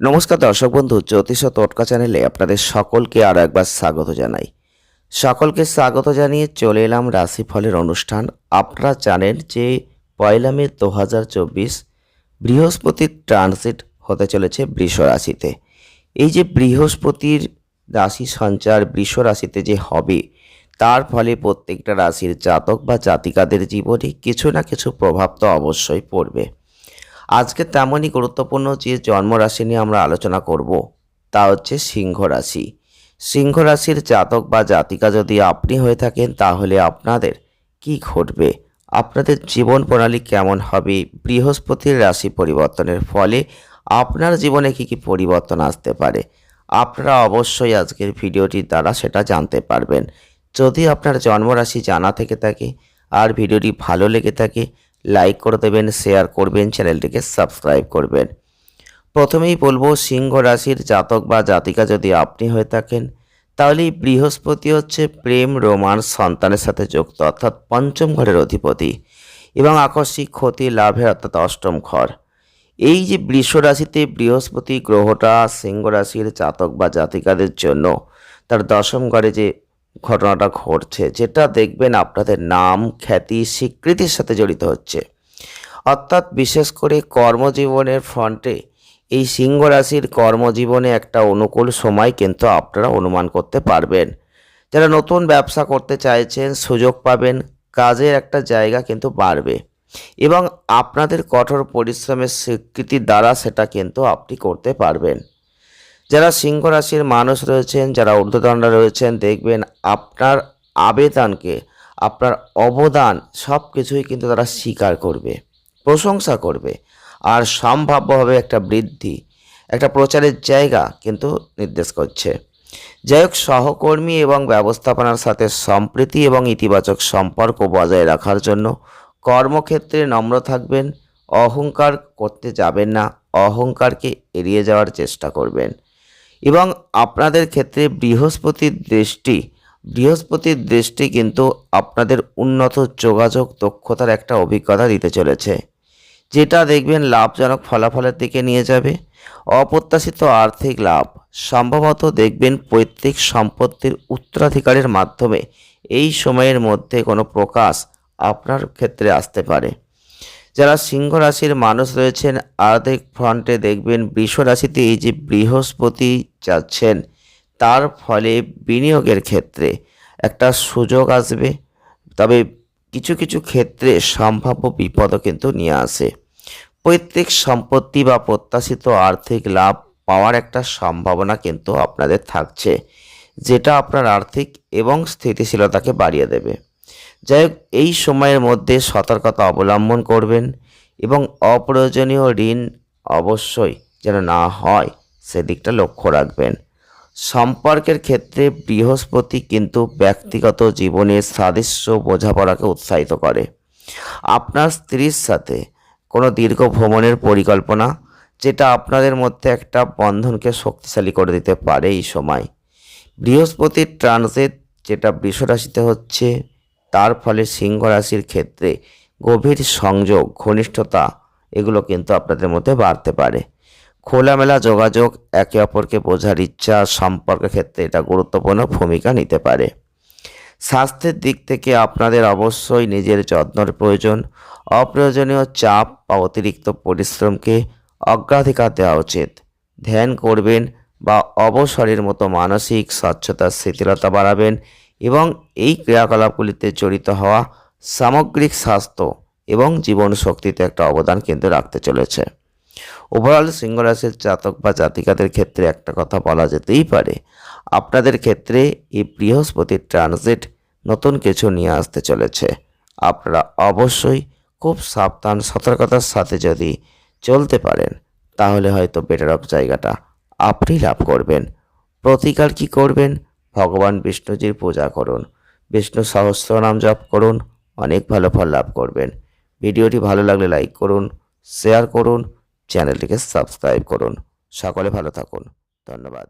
নমস্কার দর্শক বন্ধু, জ্যোতিষ ও টোটকা চ্যানেলে আপনাদের সকলকে আরও একবার স্বাগত জানাই। সকলকে স্বাগত জানিয়ে চলে এলাম রাশিফলের অনুষ্ঠান। আপনারা জানেন যে পয়লা মে দু হাজার চব্বিশ বৃহস্পতির ট্রানজিট হতে চলেছে বৃষ রাশিতে। এই যে বৃহস্পতির রাশি সঞ্চার, বৃষ রাশিতে যে হবে, তার ফলে প্রত্যেকটা রাশির জাতক বা জাতিকাদের জীবনে কিছু না কিছু প্রভাব তো অবশ্যই পড়বে। আজকে তেমনই গুরুত্বপূর্ণ যে জন্মরাশি নিয়ে আমরা আলোচনা করব, তা হচ্ছে সিংহ রাশি। সিংহ রাশির জাতক বা জাতিকা যদি আপনি হয়ে থাকেন, তাহলে আপনাদের কি ঘটবে? আপনাদের জীবন প্রণালী কেমন হবে? বৃহস্পতির রাশি পরিবর্তনের ফলে আপনার জীবনে কি কি পরিবর্তন আসতে পারে? আপনারা অবশ্যই আজকের ভিডিওটির দ্বারা সেটা জানতে পারবেন। যদি আপনার জন্মরাশি জানা থেকে থাকে, আর ভিডিওটি ভালো লেগে থাকে লাইক করে দেবেন শেয়ার করবেন চ্যানেলটিকে সাবস্ক্রাইব করবেন। প্রথমেই বলব, সিংহ রাশির জাতক বা জাতিকা যদি আপনি হয়ে থাকেন তাহলে বৃহস্পতি হচ্ছে প্রেম, রোমান্স, সন্তানের সাথে যুক্ত, অর্থাৎ পঞ্চম ঘরের অধিপতি এবং আকস্মিক ক্ষতি, লাভের অর্থাৎ অষ্টম ঘর। এই যে বৃষ রাশিতে বৃহস্পতি গ্রহটা সিংহ রাশির জাতক বা জাতিকাদের জন্য, তার দশম ঘরে যে ঘটনাটা ঘটছে, যেটা দেখবেন আপনাদের নাম, খ্যাতি, স্বীকৃতির সাথে জড়িত হচ্ছে। অর্থাৎ বিশেষ করে কর্মজীবনের ফ্রন্টে এই সিংহ রাশির কর্মজীবনে একটা অনুকূল সময় কিন্তু আপনারা অনুমান করতে পারবেন। যারা নতুন ব্যবসা করতে চাইছেন, সুযোগ পাবেন, কাজের একটা জায়গা কিন্তু বাড়বে এবং আপনাদের কঠোর পরিশ্রমের স্বীকৃতির দ্বারা সেটা কিন্তু আপনি করতে পারবেন। যারা সিংহ রাশির মানুষ রয়েছেন, যারা ঊর্ধ্বদণ্ড রয়েছেন, দেখবেন আপনার আবেদনকে, আপনার অবদান সব কিছুই কিন্তু তারা স্বীকার করবে, প্রশংসা করবে। আর সম্ভাব্যভাবে একটা বৃদ্ধি, একটা প্রচারের জায়গা কিন্তু নির্দেশ করছে। যাই হোক, সহকর্মী এবং ব্যবস্থাপনার সাথে সম্প্রীতি এবং ইতিবাচক সম্পর্ক বজায় রাখার জন্য কর্মক্ষেত্রে নম্র থাকবেন, অহংকার করতে যাবেন না, অহংকারকে এড়িয়ে যাওয়ার চেষ্টা করবেন। এবং আপনাদের ক্ষেত্রে বৃহস্পতির দৃষ্টি বৃহস্পতির দৃষ্টি কিন্তু আপনাদের উন্নত যোগাযোগ দক্ষতার একটা অভিজ্ঞতা দিতে চলেছে। যেটা দেখবেন লাভজনক ফলাফলের দিকে নিয়ে যাবে। অপ্রত্যাশিত আর্থিক লাভ, সম্ভবত দেখবেন পৈতৃক সম্পত্তির উত্তরাধিকারের মাধ্যমে এই সময়ের মধ্যে কোনো প্রকাশ আপনার ক্ষেত্রে আসতে পারে। যারা সিংহ রাশির মানুষ রয়েছেন আর্থিক ফ্রন্টে দেখবেন বৃষ রাশিতে এই যে বৃহস্পতি যাচ্ছেন, তার ফলে বিনিয়োগের ক্ষেত্রে একটা সুযোগ আসবে। তবে কিছু কিছু ক্ষেত্রে সম্ভাব্য বিপদও কিন্তু নিয়ে আসে। পৈতৃক সম্পত্তি বা প্রত্যাশিত আর্থিক লাভ পাওয়ার একটা সম্ভাবনা কিন্তু আপনাদের থাকছে, যেটা আপনার আর্থিক এবং স্থিতিশীলতাকে বাড়িয়ে দেবে। যাই হোক, এই সময়ের মধ্যে সতর্কতা অবলম্বন করবেন এবং অপ্রয়োজনীয় ঋণ অবশ্যই যেন না হয় সেদিকটা লক্ষ্য রাখবেন। সম্পর্কের ক্ষেত্রে বৃহস্পতি কিন্তু ব্যক্তিগত জীবনের সাদৃশ্য বোঝাপড়াকে উৎসাহিত করে। আপনার স্ত্রীর সাথে কোনো দীর্ঘ ভ্রমণের পরিকল্পনা, যেটা আপনাদের মধ্যে একটা বন্ধনকে শক্তিশালী করে দিতে পারে এই সময়। বৃহস্পতির ট্রানজিট যেটা বৃষরাশিতে হচ্ছে তার ফলে সিংহ রাশির ক্ষেত্রে গভীর সংযোগ, ঘনিষ্ঠতা, এগুলো কিন্তু আপনাদের মধ্যে বাড়তে পারে। খোলামেলা যোগাযোগ, একে অপরকে বোঝার ইচ্ছা সম্পর্কের ক্ষেত্রে এটা গুরুত্বপূর্ণ ভূমিকা নিতে পারে। স্বাস্থ্যের দিক থেকে আপনাদের অবশ্যই নিজের যত্নের প্রয়োজন। অপ্রয়োজনীয় চাপ বা অতিরিক্ত পরিশ্রমকে অগ্রাধিকার দেওয়া উচিত। ধ্যান করবেন বা অবসরের মতো মানসিক স্বচ্ছতার শিথিলতা বাড়াবেন। এবং এই ক্রিয়াকলাপগুলিতে জড়িত হওয়া সামগ্রিক স্বাস্থ্য এবং জীবন শক্তিতে একটা অবদান কিন্তু রাখতে চলেছে। ওভারঅল সিংহরাশির জাতক বা জাতিকাদের ক্ষেত্রে একটা কথা বলা যেতেই পারে, আপনাদের ক্ষেত্রে এই বৃহস্পতির ট্রানজিট নতুন কিছু নিয়ে আসতে চলেছে। আপনারা অবশ্যই খুব সাবধান, সতর্কতার সাথে যদি চলতে পারেন, তাহলে হয়তো বেটার অফ জায়গাটা আপনি লাভ করবেন। প্রতিকার কি করবেন? ভগবান বিষ্ণুজির পূজা করুন। বিষ্ণু সহস্রনাম জপ করুন, অনেক ভালো ফল লাভ করবেন। ভিডিওটি ভালো লাগলে লাইক করুন, শেয়ার করুন, চ্যানেলটিকে সাবস্ক্রাইব করুন। সকলে ভালো থাকুন। ধন্যবাদ।